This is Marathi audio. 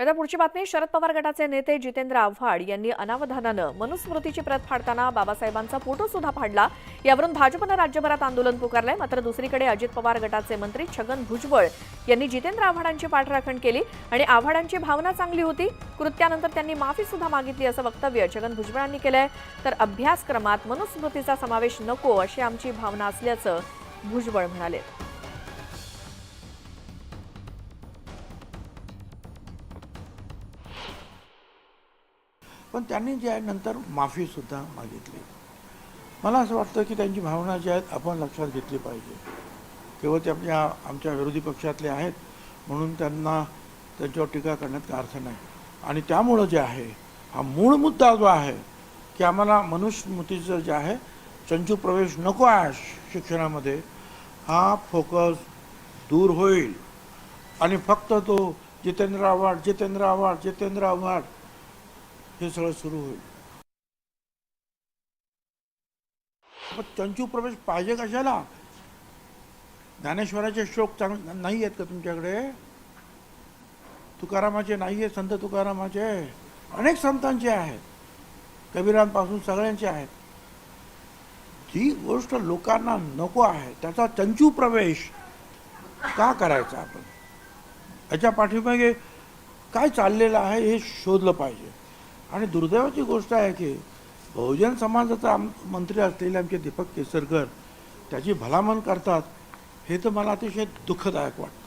आता पुढची बातमी शरद पवार गटाचे नेते जितेंद्र आव्हाड यांनी अनावधानानं मनुस्मृतीची प्रत फाडताना बाबासाहेबांचा फोटो सुद्धा फाडला. यावरून भाजपनं राज्यभरात आंदोलन पुकारलंय. मात्र दुसरीकडे अजित पवार गटाचे मंत्री छगन भुजबळ यांनी जितेंद्र आव्हाडांची पाठराखण केली आणि आव्हाडांची भावना चांगली होती. कृत्यानंतर त्यांनी माफी सुद्धा मागितली असं वक्तव्य छगन भुजबळांनी केलंय. तर अभ्यासक्रमात मनुस्मृतीचा समावेश नको अशी आमची भावना असल्याचं भुजबळ म्हणाले. पण त्यांनी जे आहे नंतर माफीसुद्धा मागितली. मला असं वाटतं की त्यांची भावना जी आहेत आपण लक्षात घेतली पाहिजे. केवळ ते आपल्या आमच्या विरोधी पक्षातले आहेत म्हणून त्यांना त्यांच्यावर टीका करण्यात काय अर्थ नाही. आणि त्यामुळं जे आहे हा मूळ मुद्दा जो आहे की आम्हाला मनुस्मृतीचं जे आहे चंचू प्रवेश नको आहे शिक्षणामध्ये हा फोकस दूर होईल. आणि फक्त तो जितेंद्र आव्हाड जितेंद्र आव्हाड जितेंद्र आव्हाड हे सगळं सुरू होईल. पण चंचू प्रवेश पाहिजे कशाला? ज्ञानेश्वराचे श्लोक चांग नाही आहेत का तुमच्याकडे? तुकारामाचे नाही आहेत संत तुकारामाचे. अनेक संतांचे आहेत. कबीरांपासून सगळ्यांचे आहेत. जी गोष्ट लोकांना नको आहे त्याचा चंचू प्रवेश का करायचा आपण? याच्या पाठीमागे काय चाललेलं आहे हे शोधलं पाहिजे. आणि दुर्दैवाची गोष्ट आहे की बहुजन समाजाचा आम मंत्री असलेले आमचे दीपक केसरकर त्याची भलामण करतात हे तर मला अतिशय दुःखदायक वाटतं.